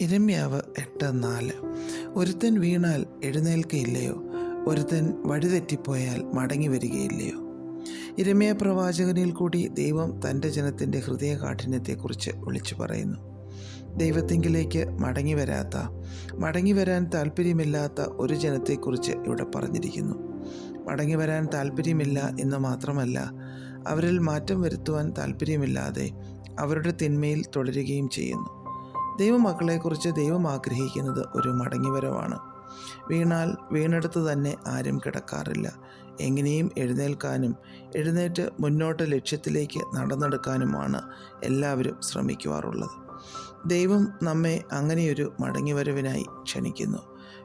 ഇരമ്യാവ് എട്ട് നാല്. ഒരുത്തൻ വീണാൽ എഴുന്നേൽക്കയില്ലയോ? ഒരുത്തൻ വഴിതെറ്റിപ്പോയാൽ മടങ്ങി വരികയില്ലയോ ഇരമ്യ പ്രവാചകനിൽ കൂടി ദൈവം തന്റെ ജനത്തിന്റെ ഹൃദയ കാഠിന്യത്തെക്കുറിച്ച് വിളിച്ചു പറയുന്നു. ദൈവത്തിങ്കിലേക്ക് മടങ്ങി വരാത്ത മടങ്ങി വരാൻ താല്പര്യമില്ലാത്ത ഒരു ജനത്തെക്കുറിച്ച് ഇവിടെ പറഞ്ഞിരിക്കുന്നു. മടങ്ങി വരാൻ താല്പര്യമില്ല എന്ന് മാത്രമല്ല അവരിൽ മാറ്റം വരുത്തുവാൻ താല്പര്യമില്ലാതെ അവരുടെ തിന്മയിൽ തുടരുകയും ചെയ്യുന്നു. ദൈവമക്കളെക്കുറിച്ച് ദൈവം ആഗ്രഹിക്കുന്നത് ഒരു മടങ്ങിവരവാണ്. വീണാൽ വീണെടുത്ത് തന്നെ ആരും കിടക്കാറില്ല. എങ്ങനെയും എഴുന്നേൽക്കാനും എഴുന്നേറ്റ് മുന്നോട്ട് ലക്ഷ്യത്തിലേക്ക് നടന്നെടുക്കാനുമാണ് എല്ലാവരും ശ്രമിക്കുവാറുള്ളത്. ദൈവം നമ്മെ അങ്ങനെയൊരു മടങ്ങിവരവിനായി ക്ഷണിക്കുന്നു.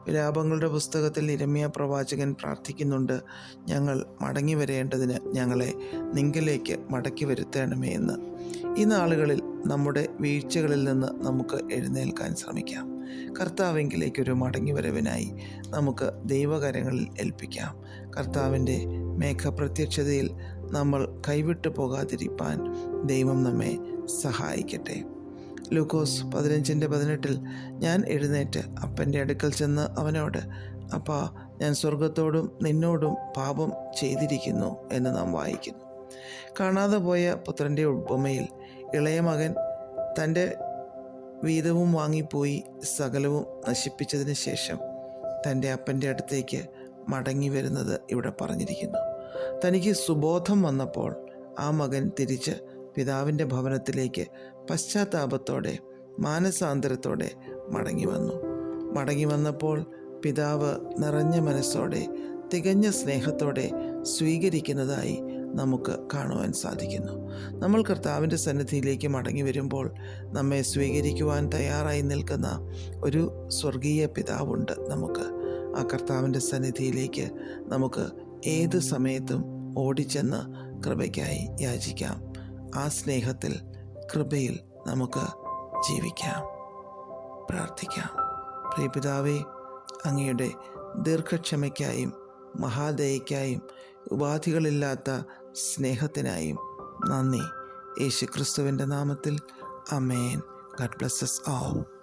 വിലാപങ്ങളുടെ പുസ്തകത്തിൽ ഇരമ്യ പ്രവാചകൻ പ്രാർത്ഥിക്കുന്നുണ്ട് ഞങ്ങൾ മടങ്ങി വരേണ്ടതിന് ഞങ്ങളെ നിങ്കലേക്ക് മടക്കി വരുത്തണമേ എന്ന്. ഈ നാളുകളിൽ നമ്മുടെ വീഴ്ചകളിൽ നിന്ന് നമുക്ക് എഴുന്നേൽക്കാൻ ശ്രമിക്കാം. കർത്താവെങ്കിലേക്കൊരു മടങ്ങിവരവിനായി നമുക്ക് ദൈവകരങ്ങളിൽ ഏൽപ്പിക്കാം. കർത്താവിന്റെ മേഘപ്രത്യക്ഷതയിൽ നമ്മൾ കൈവിട്ടു പോകാതിരിപ്പാൻ ദൈവം നമ്മെ സഹായിക്കട്ടെ. ലൂക്കോസ് പതിനഞ്ചിന്റെ പതിനെട്ടിൽ ഞാൻ എഴുന്നേറ്റ് അപ്പന്റെ അടുക്കൽ ചെന്ന് അവനോട് അപ്പാ ഞാൻ സ്വർഗത്തോടും നിന്നോടും പാപം ചെയ്തിരിക്കുന്നു എന്ന് നാം വായിക്കുന്നു. കാണാതെ പോയ പുത്രന്റെ ഉപമയിൽ ഇളയ മകൻ തന്റെ വീതവും വാങ്ങിപ്പോയി സകലവും നശിപ്പിച്ചതിന് ശേഷം തന്റെ അപ്പന്റെ അടുത്തേക്ക് മടങ്ങി വരുന്നത് ഇവിടെ പറഞ്ഞിരിക്കുന്നു. തനിക്ക് സുബോധം വന്നപ്പോൾ ആ മകൻ തിരിച്ച് പിതാവിന്റെ ഭവനത്തിലേക്ക് പശ്ചാത്താപത്തോടെ മാനസാന്തരത്തോടെ മടങ്ങി വന്നു. മടങ്ങി വന്നപ്പോൾ പിതാവ് നിറഞ്ഞ മനസ്സോടെ തികഞ്ഞ സ്നേഹത്തോടെ സ്വീകരിക്കുന്നതായി നമുക്ക് കാണുവാൻ സാധിക്കുന്നു. നമ്മൾ കർത്താവിന്റെ സന്നിധിയിലേക്ക് മടങ്ങി വരുമ്പോൾ നമ്മെ സ്വീകരിക്കുവാൻ തയ്യാറായി നിൽക്കുന്ന ഒരു സ്വർഗീയ പിതാവുണ്ട് നമുക്ക്. ആ കർത്താവിന്റെ സന്നിധിയിലേക്ക് നമുക്ക് ഏത് സമയത്തും ഓടിച്ചെന്ന് കൃപയ്ക്കായി യാചിക്കാം. ആ സ്നേഹത്തിൽ കൃപയിൽ നമുക്ക് ജീവിക്കാം. പ്രാർത്ഥിക്കാം. പ്രിയപിതാവേ അങ്ങയുടെ ദീർഘക്ഷമയ്ക്കായും മഹാദയയ്ക്കായും ഉപാധികളില്ലാത്ത സ്നേഹത്തിനായും നന്ദി. യേശു ക്രിസ്തുവിന്റെ നാമത്തിൽ. അമേൻ ഗഡ് ബ്ലസ്സസ് ആവും